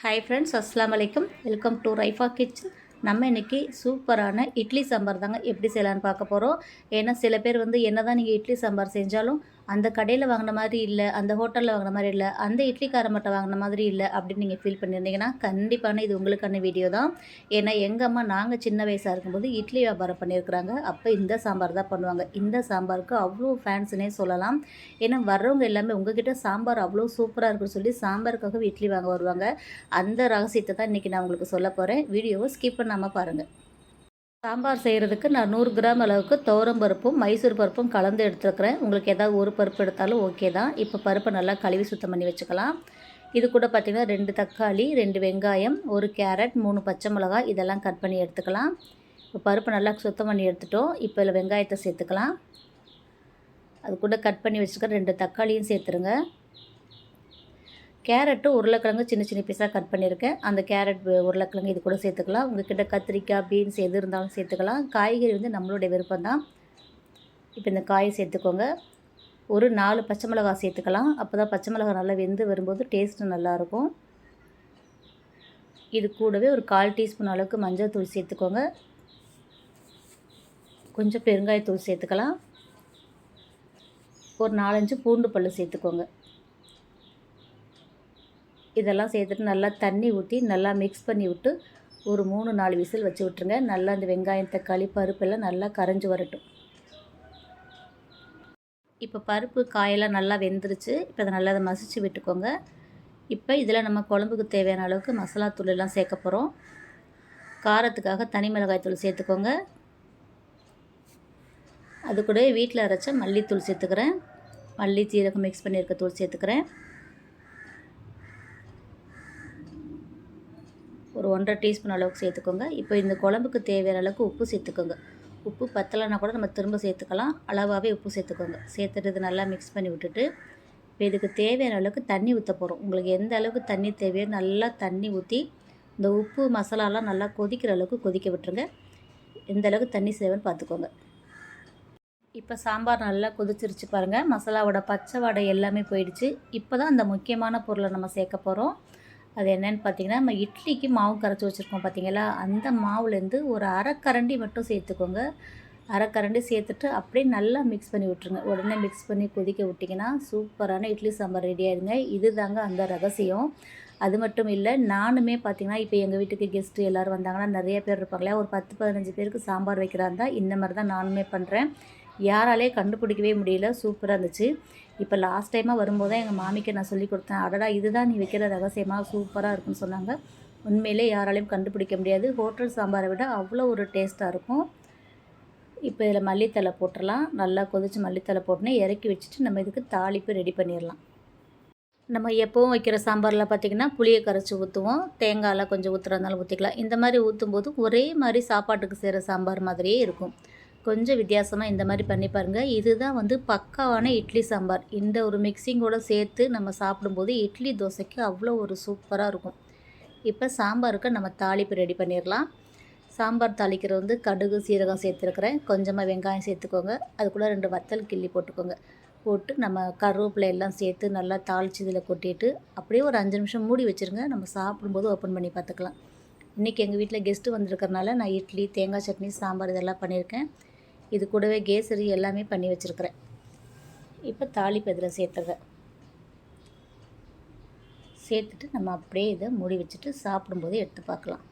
Hi friends அஸ்லாம் வலைக்கம் welcome to Raifa kitchen நம்ம இன்றைக்கி சூப்பரான இட்லி சாம்பார் தாங்க எப்படி செய்யலான்னு பார்க்க போகிறோம் ஏன்னா சில பேர் வந்து என்ன தான் நீங்கள் இட்லி சாம்பார் செஞ்சாலும் அந்த கடையில் வாங்கின மாதிரி இல்லை அந்த ஹோட்டலில் வாங்கின மாதிரி இல்லை அந்த இட்லிக்கார மட்டும் வாங்கின மாதிரி இல்லை அப்படின்னு நீங்கள் ஃபீல் பண்ணியிருந்தீங்கன்னா கண்டிப்பான இது உங்களுக்கான வீடியோ தான். ஏன்னா எங்கள் அம்மா நாங்கள் சின்ன வயசாக இருக்கும்போது இட்லி வியாபாரம் பண்ணியிருக்கிறாங்க. அப்போ இந்த சாம்பார் தான் பண்ணுவாங்க. இந்த சாம்பாருக்கு அவ்வளோ ஃபேன்ஸ்னே சொல்லலாம். ஏன்னா வர்றவங்க எல்லாமே உங்ககிட்ட சாம்பார் அவ்வளோ சூப்பராக இருக்குன்னு சொல்லி சாம்பாருக்காக இட்லி வாங்க வருவாங்க. அந்த ரகசியத்தை தான் இன்றைக்கி நான் உங்களுக்கு சொல்ல போகிறேன் வீடியோவை ஸ்கிப் பண்ணாமல் பாருங்கள் சாம்பார் செய்கிறதுக்கு நான் நூறு கிராம் அளவுக்கு துவரம் பருப்பும் மைசூர் பருப்பும் கலந்து எடுத்துருக்கிறேன். உங்களுக்கு ஏதாவது ஒரு பருப்பு எடுத்தாலும் ஓகே தான். இப்போ பருப்பை நல்லா கழுவி சுத்தம் பண்ணி வச்சுக்கலாம். இது கூட பார்த்திங்கன்னா ரெண்டு தக்காளி ரெண்டு வெங்காயம் ஒரு கேரட் மூணு பச்சை மிளகாய் இதெல்லாம் கட் பண்ணி எடுத்துக்கலாம். இப்போ பருப்பு நல்லா சுத்தம் பண்ணி எடுத்துட்டோம். இப்போ இதில் வெங்காயத்தை சேர்த்துக்கலாம். அது கூட கட் பண்ணி வச்சுருக்க ரெண்டு தக்காளியும் சேர்த்துருங்க. கேரட்டு உருளைக்கிழங்கு சின்ன சின்ன பீஸாக கட் பண்ணியிருக்கேன். அந்த கேரட் உருளைக்கிழங்கு இது கூட சேர்த்துக்கலாம். உங்கள்கிட்ட கத்திரிக்காய் பீன்ஸ் எது இருந்தாலும் சேர்த்துக்கலாம். காய்கறி வந்து நம்மளுடைய விருப்பம் தான். இப்போ இந்த காயை சேர்த்துக்கோங்க. ஒரு நாலு பச்சை மிளகாய் சேர்த்துக்கலாம். அப்போ தான் பச்சை மிளகாய் நல்லா வெந்து வரும்போது டேஸ்ட்டு நல்லாயிருக்கும் இது கூடவே ஒரு கால் டீஸ்பூன் அளவுக்கு மஞ்சள் தூள் சேர்த்துக்கோங்க. கொஞ்சம் பெருங்காயத்தூள் சேர்த்துக்கலாம். ஒரு நாலஞ்சு பூண்டு பல் சேர்த்துக்கோங்க. இதெல்லாம் சேர்த்துட்டு நல்லா தண்ணி ஊற்றி நல்லா மிக்ஸ் பண்ணி விட்டு ஒரு மூணு நாலு விசில் வச்சு விட்ருங்க நல்லா அந்த வெங்காயம் தக்காளி பருப்பெல்லாம் நல்லா கரைஞ்சி வரட்டும். இப்போ பருப்பு காயெல்லாம் நல்லா வெந்துருச்சு. இப்போ அதை நல்லா அதை மசிச்சு விட்டுக்கோங்க. இப்போ இதில் நம்ம குழம்புக்கு தேவையான அளவுக்கு மசாலா தூள் எல்லாம் சேர்க்க போகிறோம் காரத்துக்காக தனி மிளகாய் தூள் சேர்த்துக்கோங்க. அது கூட வீட்டில் அரைச்ச மல்லித்தூள் சேர்த்துக்கிறேன். மல்லி சீரகம் மிக்ஸ் பண்ணியிருக்க தூள் சேர்த்துக்கிறேன். ஒரு ஒன்றரை டீஸ்பூன் அளவுக்கு சேர்த்துக்கோங்க. இப்போ இந்த குழம்புக்கு தேவையான அளவுக்கு உப்பு சேர்த்துக்கோங்க. உப்பு பத்தலைன்னா கூட நம்ம திரும்ப சேர்த்துக்கலாம். அளவாகவே உப்பு சேர்த்துக்கோங்க. சேர்த்துட்டு இது நல்லா மிக்ஸ் பண்ணி விட்டுட்டு இப்போ இதுக்கு தேவையான அளவுக்கு தண்ணி ஊற்ற போகிறோம் உங்களுக்கு எந்த அளவுக்கு தண்ணி தேவையோ நல்லா தண்ணி ஊற்றி இந்த உப்பு மசாலாலாம் நல்லா கொதிக்கிற அளவுக்கு கொதிக்க விட்டுருங்க. எந்த அளவுக்கு தண்ணி சேவைன்னு பார்த்துக்கோங்க. இப்போ சாம்பார் நல்லா கொதிச்சிருச்சு பாருங்கள் மசாலாவோட பச்சை வடை எல்லாமே போயிடுச்சு. இப்போ தான் அந்த முக்கியமான பொருளை நம்ம சேர்க்க போகிறோம் அது என்னென்னு பார்த்தீங்கன்னா நம்ம இட்லிக்கு மாவு கரைச்சி வச்சுருக்கோம் பார்த்தீங்களா? அந்த மாவுலேருந்து ஒரு அரைக்கரண்டி மட்டும் சேர்த்துக்கோங்க. அரைக்கரண்டி சேர்த்துட்டு அப்படியே நல்லா மிக்ஸ் பண்ணி விட்ருங்க உடனே மிக்ஸ் பண்ணி கொதிக்க விட்டிங்கன்னா சூப்பரான இட்லி சாம்பார் ரெடி ஆகிடுங்க இது தாங்க அந்த ரகசியம். அது மட்டும் இல்லை நானுமே பார்த்தீங்கன்னா இப்போ எங்கள் வீட்டுக்கு கெஸ்ட்டு எல்லோரும் வந்தாங்கன்னா நிறைய பேர் இருப்பாங்களே ஒரு பத்து பதினஞ்சு பேருக்கு சாம்பார் வைக்கிறாந்தா இந்த மாதிரி தான் நானுமே பண்ணுறேன் யாராலே கண்டுபிடிக்கவே முடியல. சூப்பராக இருந்துச்சு. இப்போ லாஸ்ட் டைமாக வரும்போது தான் எங்கள் மாமிக்கு நான் சொல்லி கொடுத்தேன் அடடா இதுதான் நீ வைக்கிற ரகசியமாக சூப்பராக இருக்குன்னு சொன்னாங்க. உண்மையிலே யாராலையும் கண்டுபிடிக்க முடியாது. ஹோட்டல் சாம்பாரை விட அவ்வளோ ஒரு டேஸ்ட்டாக இருக்கும். இப்போ இதில் மல்லித்தலை போட்டுடலாம். நல்லா கொதித்து மல்லித்தலை போட்டுனே இறக்கி வச்சுட்டு நம்ம இதுக்கு தாளிப்பு ரெடி பண்ணிடலாம். நம்ம எப்போவும் வைக்கிற சாம்பாரில் பார்த்திங்கன்னா புளியை கரைச்சி ஊற்றுவோம் தேங்காயெலாம் கொஞ்சம் ஊற்றுறதுனால ஊற்றிக்கலாம் இந்த மாதிரி ஊற்றும்போது ஒரே மாதிரி சாப்பாட்டுக்கு செய்கிற சாம்பார் மாதிரியே இருக்கும். கொஞ்சம் வித்தியாசமாக இந்த மாதிரி பண்ணி பாருங்கள் இதுதான் வந்து பக்காவான இட்லி சாம்பார். இந்த ஒரு மிக்சிங்கோடு சேர்த்து நம்ம சாப்பிடும்போது இட்லி தோசைக்கு அவ்வளோ ஒரு சூப்பராக இருக்கும். இப்போ சாம்பாருக்கு நம்ம தாளிப்பு ரெடி பண்ணிடலாம். சாம்பார் தாளிக்கிறது வந்து கடுகு சீரகம் சேர்த்துருக்குறேன். கொஞ்சமாக வெங்காயம் சேர்த்துக்கோங்க. அது கூட ரெண்டு வத்தல் கிள்ளி போட்டுக்கோங்க. போட்டு நம்ம கருவேப்பிலை எல்லாம் சேர்த்து நல்லா தாளித்து இதில் கொட்டிட்டு அப்படியே ஒரு அஞ்சு நிமிஷம் மூடி வச்சுருங்க. நம்ம சாப்பிடும்போது ஓப்பன் பண்ணி பார்த்துக்கலாம். இன்றைக்கி எங்கள் வீட்டில் கெஸ்ட்டு வந்திருக்கறனால நான் இட்லி தேங்காய் சட்னி சாம்பார் இதெல்லாம் பண்ணியிருக்கேன். இது கூடவே கேசரி எல்லாமே பண்ணி வச்சுருக்குறேன். இப்போ தாளிப்பு இதில் சேர்த்துறேன். சேர்த்துட்டு நம்ம அப்படியே இதை மூடி வச்சுட்டு சாப்பிடும்போது எடுத்து பார்க்கலாம்.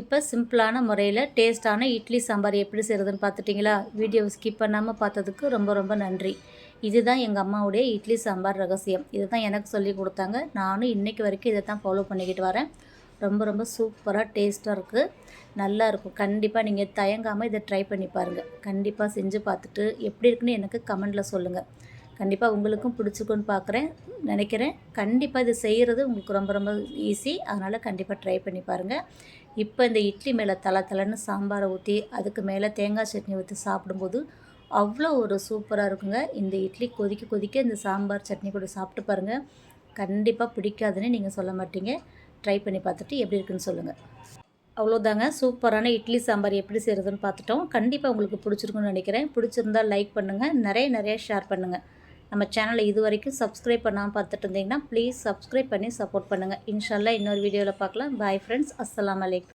இப்போ சிம்பிளான முறையில் டேஸ்ட்டான இட்லி சாம்பார் எப்படி செய்கிறதுன்னு பார்த்துட்டிங்களா? வீடியோவை ஸ்கிப் பண்ணாமல் பார்த்ததுக்கு ரொம்ப ரொம்ப நன்றி. இதுதான் எங்கள் அம்மாவுடைய இட்லி சாம்பார் ரகசியம். இதை தான் எனக்கு சொல்லி கொடுத்தாங்க. நானும் இன்றைக்கி வரைக்கும் இதை தான் ஃபாலோ பண்ணிக்கிட்டு வரேன். ரொம்ப ரொம்ப சூப்பராக டேஸ்ட்டாக இருக்குது நல்லா இருக்கும். கண்டிப்பாக நீங்கள் தயங்காமல் இதை ட்ரை பண்ணி பாருங்கள் கண்டிப்பாக செஞ்சு பார்த்துட்டு எப்படி இருக்குன்னு எனக்கு கமெண்டில் சொல்லுங்கள் கண்டிப்பாக உங்களுக்கும் பிடிச்சிக்குன்னு பார்க்குறேன் நினைக்கிறேன். கண்டிப்பாக இது செய்கிறது உங்களுக்கு ரொம்ப ரொம்ப ஈஸி அதனால் கண்டிப்பாக ட்ரை பண்ணி பாருங்கள் இப்போ இந்த இட்லி மேலே தலை தலைன்னு சாம்பாரை ஊற்றி அதுக்கு மேலே தேங்காய் சட்னி ஊற்றி சாப்பிடும்போது அவ்வளோ ஒரு சூப்பராக இருக்குங்க. இந்த இட்லி கொதிக்க கொதிக்க இந்த சாம்பார் சட்னி கூட சாப்பிட்டு பாருங்கள் கண்டிப்பாக பிடிக்காதுன்னு நீங்கள் சொல்ல மாட்டீங்க. ட்ரை பண்ணி பார்த்துட்டு எப்படி இருக்குன்னு சொல்லுங்கள் அவ்வளோதாங்க. சூப்பரான இட்லி சாம்பார் எப்படி செய்கிறதுன்னு பார்த்துட்டோம். கண்டிப்பாக உங்களுக்கு பிடிச்சிருக்குன்னு நினைக்கிறேன். பிடிச்சிருந்தால் லைக் பண்ணுங்கள் நிறைய நிறைய ஷேர் பண்ணுங்கள் நம்ம சேனலை இது வரைக்கும் சப்ஸ்கிரைப் பண்ணாமல் பார்த்துட்டு இருந்தீங்கன்னா ப்ளீஸ் சப்ஸ்கிரைப் பண்ணி சப்போர்ட் பண்ணுங்கள் இன்ஷால்லா இன்னொரு வீடியோவில் பார்க்கலாம். பாய் ஃப்ரெண்ட்ஸ் அஸ்லாம் வலைக்கம்